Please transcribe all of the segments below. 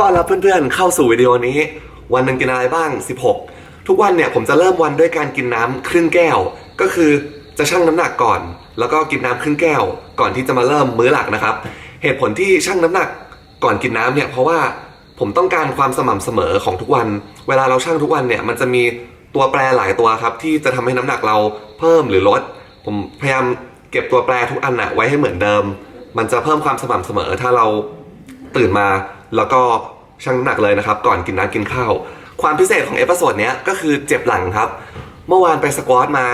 ต้อนรับเพื่อนๆ เข้าสู่วิดีโอนี้ วันหนึ่งกินอะไรบ้าง 16 ทุกวันเนี่ยผมจะเริ่มวันด้วยการกินน้ำครึ่งแก้ว ก็คือจะชั่งน้ำหนักก่อน แล้วก็กินน้ำครึ่งแก้ว ก่อนที่จะมาเริ่มมื้อหลักนะครับ เหตุผลที่ชั่งน้ำหนักก่อนกินน้ำเนี่ยเพราะว่าผมต้องการความสม่ำเสมอของทุกวัน เวลาเราชั่งทุกวันเนี่ยมันจะมีตัวแปรหลายตัวครับ ที่จะทำให้น้ำหนักเราเพิ่มหรือลด ผมพยายามเก็บตัวแปรทุกอันอะไว้ให้เหมือนเดิม มันจะเพิ่มความสม่ำเสมอถ้าเราตื่นมา แล้วก็ชั่งน้ำหนักเลยนะครับ ก่อนกินน้ำกินข้าว ความพิเศษของเอพิโซดเนี้ยก็คือเจ็บหลังครับ เมื่อวานไปสควอตมา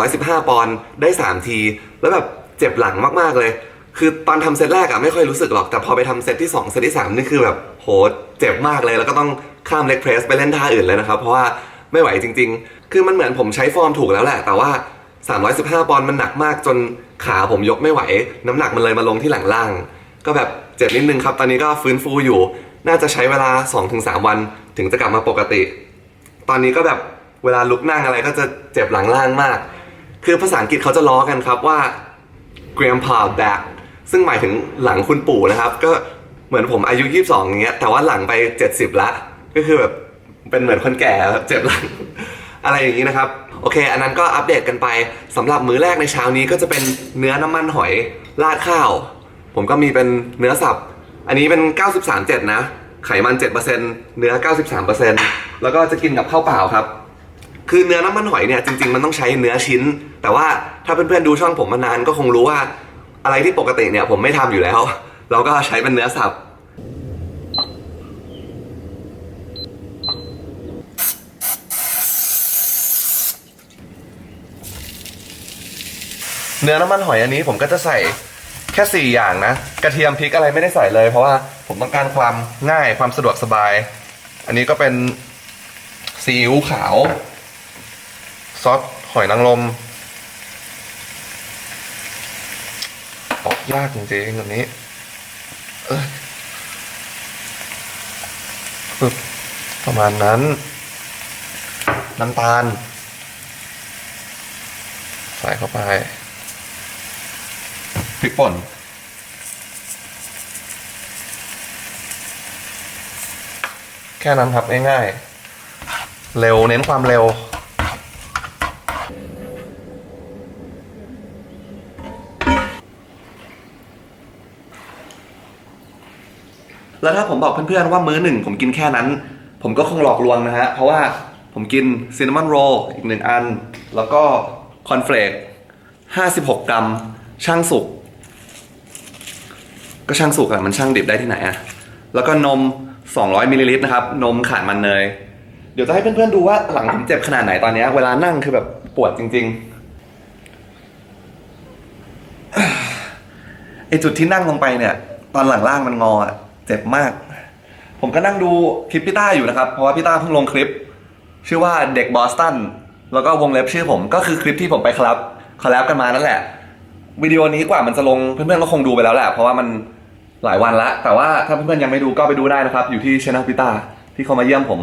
315 ปอนด์ได้ 3 ที แล้วแบบเจ็บหลังมากๆเลย คือตอนทำเซตแรกอะไม่ค่อยรู้สึกหรอก แต่พอไปทำเซตที่ 2 เซตที่ 3 นี่คือแบบโหเจ็บมากเลย แล้วก็ต้องข้ามเล็กเพรสไปเล่นท่าอื่นเลยนะครับ เพราะว่าไม่ไหวจริง ๆ คือมันเหมือนผมใช้ฟอร์มถูกแล้วแหละ แต่ว่า 315 ปอนด์มันหนักมากจนขาผมยกไม่ไหว น้ำหนักมันเลยมาลงที่หลังล่าง ก็แบบเจ็บนิดนึงครับ ตอนนี้ก็ฟื้นฟูอยู่ น่าจะใช้เวลา 2-3 วันถึงจะกลับมาปกติ ตอนนี้ก็แบบเวลาลุกนั่งอะไรก็จะเจ็บหลังล่างมาก คือภาษาอังกฤษเขาจะล้อกันครับว่า grandpa back ซึ่งหมายถึงหลังคุณปู่นะครับ ก็เหมือนผมอายุ 22อย่างเงี้ย แต่ว่าหลังไป 70 ละ ก็คือแบบเป็นเหมือนคนแก่ครับเจ็บหลัง อะไรอย่างนี้นะครับ โอเค อันนั้นก็อัปเดตกันไปสำหรับมื้อแรกในเช้านี้ก็จะเป็นเนื้อน้ำมันหอยราดข้าว ผมก็มีเป็นเนื้อสับ อันนี้เป็น 93.7 นะ ไขมัน 7%เนื้อ 93%แล้วก็จะกินกับข้าวเปล่าครับ คือเนื้อน้ำมันหอยเนี่ยจริง ๆ มันต้องใช้เนื้อชิ้น แต่ว่าถ้าเพื่อนๆดูช่องผมมานานก็คงรู้ว่า อะไรที่ปกติเนี่ยผมไม่ทำอยู่แล้ว เราก็ใช้เป็นเนื้อสับเนื้อน้ำมันหอยอันนี้ผมก็จะใส่ แค่ 4 อย่างนะ กระเทียมพริกอะไรไม่ได้ใส่เลย เพราะว่าผมต้องการความง่ายความสะดวกสบาย อันนี้ก็เป็นซีอิ๊วขาว ซอสหอยนางรมออกยากจริงๆแบบนี้ปึ๊บประมาณนั้น น้ำตาล ใส่เข้าไป ริกป่นแค่นั้นครับง่ายๆ เร็วเน้นความเร็ว แล้วถ้าผมบอกเพื่อนๆว่ามื้อหนึ่งผมกินแค่นั้น ผมก็คงหลอกลวงนะฮะ เพราะว่าผมกินซินนามอนโรลอีกหนึ่งอัน แล้วก็คอนเฟลก56 กรัม ช่างสุก ก็ช่างสุกอะมันช่างดิบได้ที่ไหนอะแล้วก็นม 200มิลลิลิตรนะครับ นมขาดมันเนย เดี๋ยวจะให้เพื่อนๆดูว่าหลังผมเจ็บขนาดไหนตอนเนี้ย เวลานั่งคือแบบปวดจริงๆไอจุดที่นั่งลงไปเนี่ย ตอนหลังล่างมันงออะเจ็บมาก ผมก็นั่งดูคลิปพี่ต้าอยู่นะครับ เพราะว่าพี่ต้าเพิ่งลงคลิป ชื่อว่าเด็กบอสตัน แล้วก็วงเล็บชื่อผมก็คือคลิปที่ผมไปคลับคอลแลบกันมานั่นแหละวิดีโอนี้กว่ามันจะลงเพื่อนๆก็คงดูไปแล้วแหละเพราะว่ามัน หลายวันละ แต่ว่าถ้าเพื่อนๆยังไม่ดูก็ไปดูได้นะครับ อยู่ที่ช anel พิตาที่เขามาเยี่ยมผม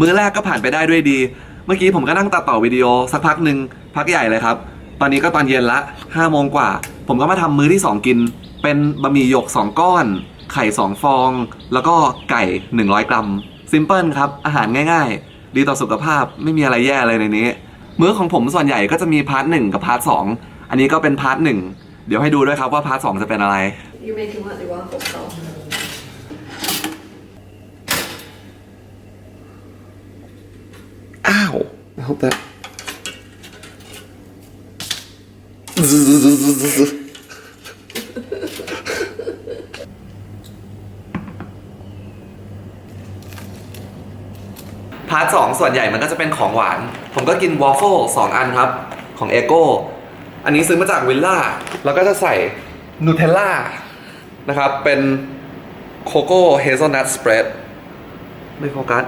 มื้อแรกก็ผ่านไปได้ด้วยดี เมื่อกี้ผมก็นั่งตัดต่อวิดีโอสักพักหนึ่งพักใหญ่เลยครับ ตอนนี้ก็ตอนเย็นละ5โมงกว่า ผมก็มาทำมื้อที่ 2 กิน เป็นบะหมี่หยก 2 ก้อน ไข่ 2 ฟอง แล้วก็ไก่ 100 กรัมซิมเพิลครับ อาหารง่ายๆ ดีต่อสุขภาพไม่มีอะไรแย่เลยในนี้ มื้อของผมส่วนใหญ่ก็จะมีพาร์ทหนึ่งกับพาร์ทสองอันนี้ก็เป็นพาร์ทหนึ่งเดี๋ยวให้ดูด้วยครับว่าพาร์ทสองจะเป็นอะไร You're making what they want themselves. อ้าว I hope that พาร์ทสองส่วนใหญ่มันก็จะเป็นของหวาน ผมก็กินวอฟเฟิลสองอันครับ ของเอโกอันนี้ซื้อมาจากวิลล่า แล้วก็จะใส่นูเทลล่านะครับ เป็นโคโก้เฮเซลนัทสเปรดไม่โฟกัส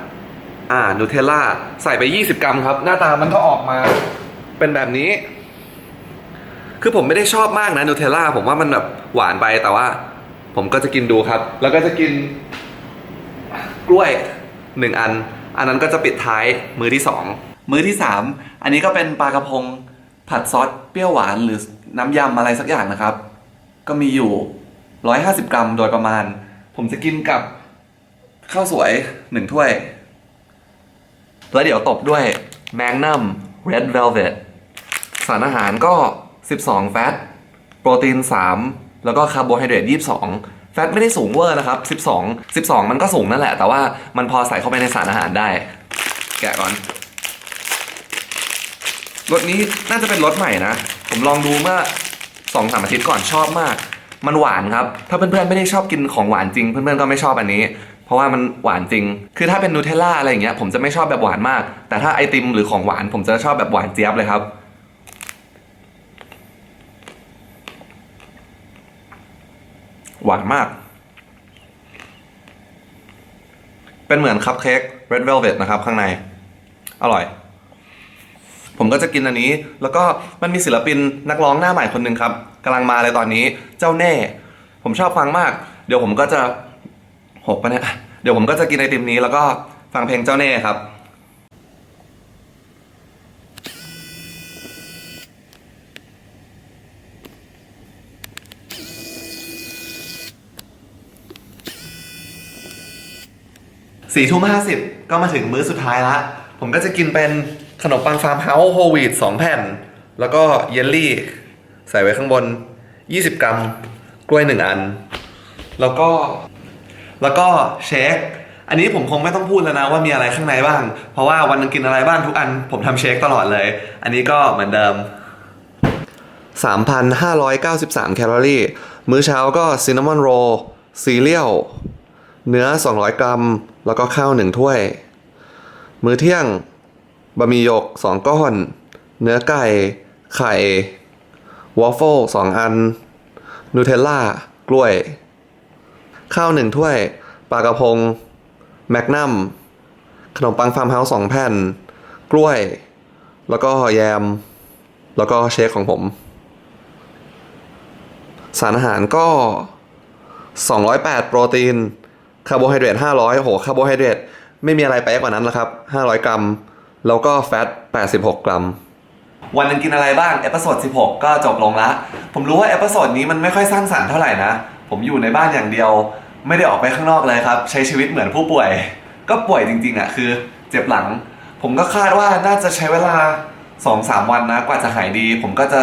อ่านูเทลล่า ใส่ไป 20 กรัมครับ หน้าตามันก็ออกมาเป็นแบบนี้ คือผมไม่ได้ชอบมากนะนูเทลล่าผมว่ามันแบบหวานไปแต่ว่า ผมก็จะกินดูครับ แล้วก็จะกินกล้วยหนึ่งอัน อันนั้นก็จะปิดท้ายมื้อที่สองมื้อที่สามอันนี้ก็เป็นปลากระพงผัดซอสเปรี้ยวหวานหรือน้ำยำอะไรสักอย่างนะครับ ก็มีอยู่ 150 กรัมโดยประมาณ ผมจะกินกับข้าวสวยหนึ่งถ้วย แล้วเดี๋ยวตบด้วย Magnum Red Velvet สารอาหารก็ 12 แฟต โปรตีน 3 แล้วก็คาร์โบไฮเดรต22 แฟตไม่ได้สูงเวอร์นะครับ 12 12 มันก็สูงนั่นแหละ แต่ว่ามันพอใส่เข้าไปในสารอาหารได้ แกะก่อนรสนี้น่าจะเป็นรสใหม่นะ ผมลองดูเมื่อสองสามอาทิตย์ก่อนชอบมาก มันหวานครับ ถ้าเพื่อนๆไม่ได้ชอบกินของหวานจริง เพื่อนๆก็ไม่ชอบอันนี้ เพราะว่ามันหวานจริง คือถ้าเป็นนูเทลล่าอะไรอย่างเงี้ยผมจะไม่ชอบแบบหวานมาก แต่ถ้าไอติมหรือของหวานผมจะชอบแบบหวานเจี๊ยบเลยครับ หวานมาก เป็นเหมือนคัพเค้ก red velvet นะครับ ข้างใน อร่อย ผมก็จะกินอันนี้ แล้วก็มันมีศิลปินนักร้องหน้าใหม่คนหนึ่งครับกำลังมาเลยตอนนี้ เจ้าแน่ ผมชอบฟังมาก เดี๋ยวผมก็จะหกปะเนี่ย เดี๋ยวผมก็จะกินไอติมนี้แล้วก็ฟังเพลงเจ้าแน่ครับ สี่ทุ่มห้าสิบก็มาถึงมื้อสุดท้ายละ ผมก็จะกินเป็นขนมปังฟาร์มเฮาส์โฮวีตสองแผ่น แล้วก็เยลลี่ ใส่ไว้ข้างบน 20 กรัม กล้วยหนึ่งอัน แล้วก็ แล้วก็เชค อันนี้ผมคงไม่ต้องพูดแล้วนะว่ามีอะไรข้างในบ้าง เพราะว่าวันนึงกินอะไรบ้างทุกอัน ผมทำเชคตลอดเลย อันนี้ก็เหมือนเดิม 3,593 แคลอรี่ มื้อเช้าก็ซินนามอนโรลซีเรียล เนื้อ 200 กรัม แล้วก็ข้าว 1 ถ้วย มื้อเที่ยงบะหมี่หยก 2 ก้อน เนื้อไก่ ไข่ วอฟเฟิล2อัน นูเทลล่า กล้วย ข้าว 1 ถ้วย ปลากระพง แมกนัม ขนมปังฟาร์มเฮาส์2แผ่น กล้วย แล้วก็แยม แล้วก็เชคของผม สารอาหารก็ 208 โปรตีน คาร์โบไฮเดรต500โอ้โหคาร์โบไฮเดรตไม่มีอะไรไปกว่านั้นแล้วครับ 500 กรัม แล้วก็แฟต 86 กรัม วันนึงกินอะไรบ้าง เอพิโซด 16 ก็จบลงละ ผมรู้ว่าเอพิโซดนี้มันไม่ค่อยสร้างสรรค์เท่าไหร่นะ ผมอยู่ในบ้านอย่างเดียว ไม่ได้ออกไปข้างนอกเลยครับ ใช้ชีวิตเหมือนผู้ป่วย ก็ป่วยจริงๆอะคือ เจ็บหลัง ผมก็คาดว่าน่าจะใช้เวลา 2-3 วันนะ กว่าจะหายดี ผมก็จะ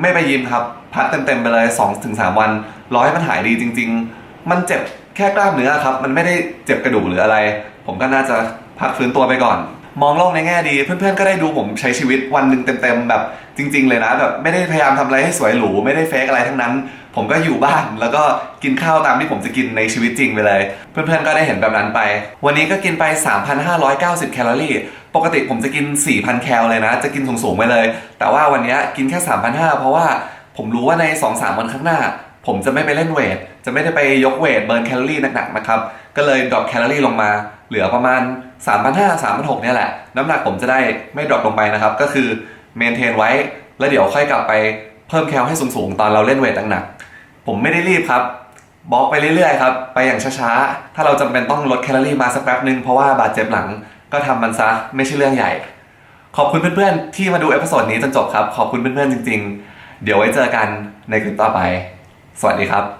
ไม่ไปยิมครับ พักเต็มๆไปเลย 2-3 วัน รอให้มันหายดีจริง ๆ มันเจ็บ แค่กล้ามเนื้อครับ มันไม่ได้เจ็บกระดูกหรืออะไร ผมก็น่าจะพักฟื้นตัวไปก่อน มองโลกในแง่ดี เพื่อนๆก็ได้ดูผมใช้ชีวิตวันหนึ่งเต็มๆแบบจริง ๆ เลยนะแบบไม่ได้พยายามทำอะไรให้สวยหรูไม่ได้เฟกอะไรทั้งนั้น ผมก็อยู่บ้านแล้วก็กินข้าวตามที่ผมจะกินในชีวิตจริงไปเลย เพื่อนๆก็ได้เห็นแบบนั้นไป วันนี้ก็กินไป 3,590 แคลอรี่ปกติผมจะกิน 4,000 แคลเลยนะ จะกินสูงๆไปเลย แต่ว่าวันนี้กินแค่ 3,500 เพราะว่าผมรู้ว่าใน 2-3 วันข้างหน้า ผมจะไม่ไปเล่นเวท จะไม่ได้ไปยกเวทเบิร์นแคลอรี่หนักๆนะครับ ก็เลยดรอปแคลอรี่ลงมา เหลือประมาณ 3,500 3,600เนี่ยแหละ น้ำหนักผมจะได้ไม่ดรอปลงไปนะครับ ก็คือเมนเทนไว้ แล้วเดี๋ยวค่อยกลับไปเพิ่มแคลให้สูงๆ ตอนเราเล่นเวทหนักๆ ผมไม่ได้รีบครับบล็อกไปเรื่อยๆครับ ไปอย่างช้าๆ ถ้าเราจำเป็นต้องลดแคลอรี่มาสักแป๊บนึงเพราะว่าบาดเจ็บหลังก็ทำมันซะไม่ใช่เรื่องใหญ่ ขอบคุณเพื่อนๆ ที่มาดูเอพิโซดนี้จนจบครับ ขอบคุณเพื่อนๆ จริงๆ เดี๋ยวไว้เจอกันในคลิปต่อไป สวัสดีครับ